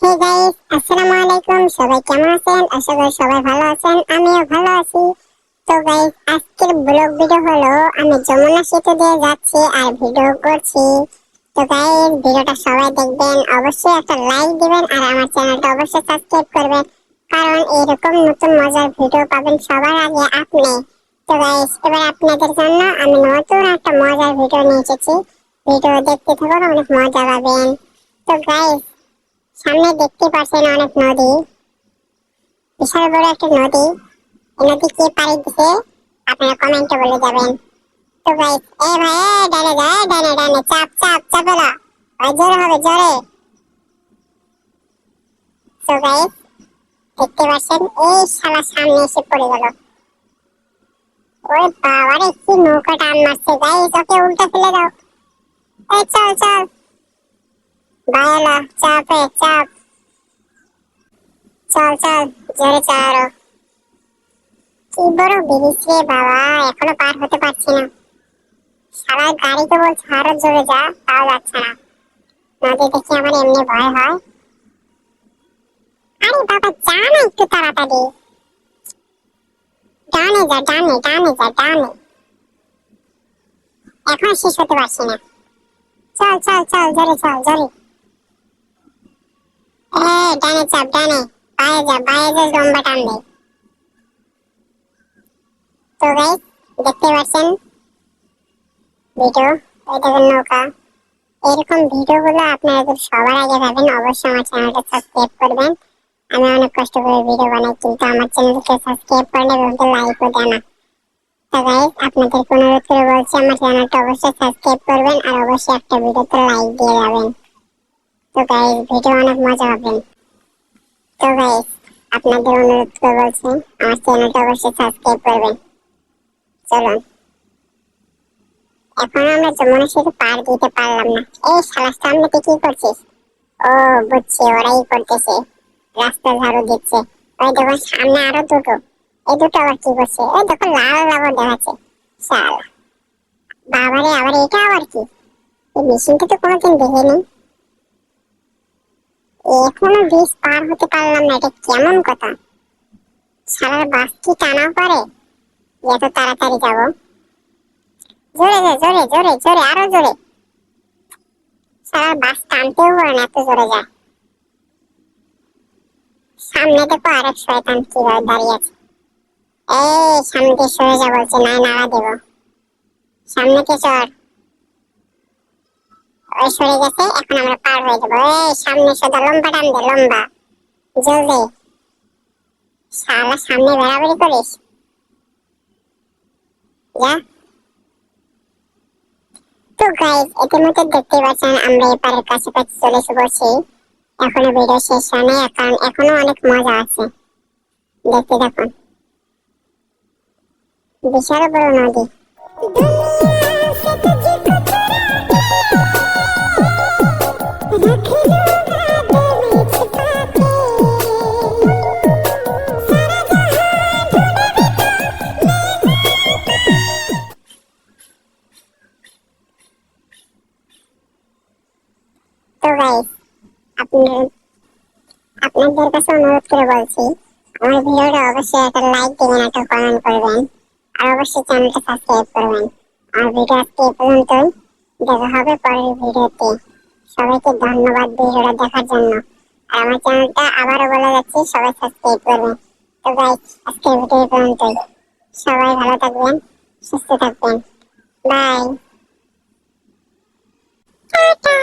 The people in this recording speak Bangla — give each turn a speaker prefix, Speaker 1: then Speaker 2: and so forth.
Speaker 1: হে আলাইকুম। সবাই কেমন আছেন? আশা করি সবাই ভালো আছেন। আমিও ভালো আছি। তো গাইস আজকের ব্লগ ভিডিও হলো, আমি যমুনা সেতু দিয়ে যাচ্ছি আর ভিডিও করছি। তো গাইস ভিডিওটা সবাই দেখবেন। অবশ্যই একটা লাইক দিবেন আর আমার চ্যানেলটা অবশ্যই সাবস্ক্রাইব করবেন। কারণ এরকম নতুন মজার ভিডিও পাবেন সবার আগে আপনি। তো গাইস এবার আপনাদের জন্য আমি নতুন একটা মজার ভিডিও নিয়ে এসেছি। ভিডিও দেখতে থাকুন, অনেক মজা পাবেন। তো গাইস সামনে দেখতে পাচ্ছেন অনেক নদী। বিশাল বড় একটা নদী। এই নদী কে পাড়ি দিছে? আপনারা কমেন্টে বলে যাবেন। তো গাইস এ ভাই ডানে যা ডানে ডানে, চাপ চাপ, চাপে না ভাই, জোরে হবে, জোরে। তো গাইস দেখতে পাচ্ছেন এই শালা সামনে এসে পড়ে গেল। ওই বাবারে, কি নৌকা টান মারছে। গাইস ওকে উল্টে ফেলে দাও। এই চল চল। বায়লা চাপে চাপ। চল চল, জোরে চারো কি বড় ব্রিজ রে বাবা, এখনও পার হতে পারছি না। সারা গাড়ি তো বলছে আরও জোরে যা, তাও যাচ্ছে না। নদী দেখে আমার এমনি ভয় হয়। আরে বাবা, যা না একটু তাড়াতাড়ি। ডানে যা, ডানে ডানে যা, ডানে। এখন শেষ হতে পারছি না। চল চল চল, জোরে চল, জোরে। এ ডানে চাপ ডানে পায়ে যা পায়ে যা লম্বা টান তো গাইস দেখতে পাচ্ছেন? ভিডিও দেখেন নৌকা। এরকম ভিডিওগুলো আপনারা যদি সবার আগে পাবেন অবশ্যই আমার চ্যানেলটা সাবস্ক্রাইব করবেন। আমি অনেক কষ্ট করে ভিডিও বানাই, কিন্তু আমার চ্যানেলকে সাবস্ক্রাইব করলে এবং লাইকও দেয় না। তো বলছি, আমার চ্যানেলটা অবশ্যই সাবস্ক্রাইব করবেন, আর অবশ্যই একটা ভিডিওতে লাইক দিয়ে যাবেন। তো গাইস ভিডিও অনেক মজা পাবেন তো গাইস আপনাদের অনুরোধ করে বলছি আমার চ্যানেলটা অবশ্যই সাবস্ক্রাইব করবেন। চলুন। এখন আমরা যমুনা সেতু পার দিতে পারলাম না। এই সামনে তুই কি করছিস? ও, বুঝছি, ওরাই করতেছে। রাস্তা ঝাড়ু দিচ্ছে। ওই দেখো, সামনে আরও দুটো। এই দুটো আবার কি করছে? ওই দেখো, লাল লাল দেখাচ্ছে। শালা। বাবারে, আবার এটা আবার কি? এই মেশিনটা তো কোনোদিন এখনও ব্রিজ পার হতে পারলাম না, এটা কেমন কথা? সারার বাস কি টানা পারে? এত তাড়াতাড়ি যাব। জোরে জোরে জোরে জোরে, আরও জোরে। সারার বাস টানতেও পারে না, এত জোরে যায়। সামনে দেখো আরেক শয়তান কীভাবে দাঁড়িয়ে আছে। এই, সামনে সরে যা বলছে, নাই নাড়া দেব। সামনে কে চড় সরে গেছে, এখন আমরা পার হয়ে যাব। সামনে সোজা, লম্বা টান দে, লম্বা। জলদি। শালা, সামনে বেড়াবেড়ি করিস? তো গাইজ ইতিমধ্যে দেখতে পাচ্ছেন, আমরা এপারের কাছাকাছি চলে এসে এখনও ভিডিও শেষ হয় কারণ এখনও অনেক মজা আছে। দেখতে দেখুন বিশাল বড় নদী। আপনাদের কাছে অনুরোধ করে বলছি, আমার ভিডিওটা অবশ্যই একটা লাইক দিবেন, একটা কমেন্ট করবেন, আর অবশ্যই চ্যানেলটা সাবস্ক্রাইব করবেন। আর ভিডিও আজকে এ পর্যন্ত দেখা হবে পরের ভিডিওতে। সবাইকে ধন্যবাদ ভিডিওটা দেখার জন্য। আর আমার চ্যানেলটা আবারও বলে যাচ্ছি, সবাই সাবস্ক্রাইব করবেন। তো গাইস আজকে ভিডিও এ পর্যন্ত সবাই ভালো থাকবেন, সুস্থ থাকবেন। Bye tata.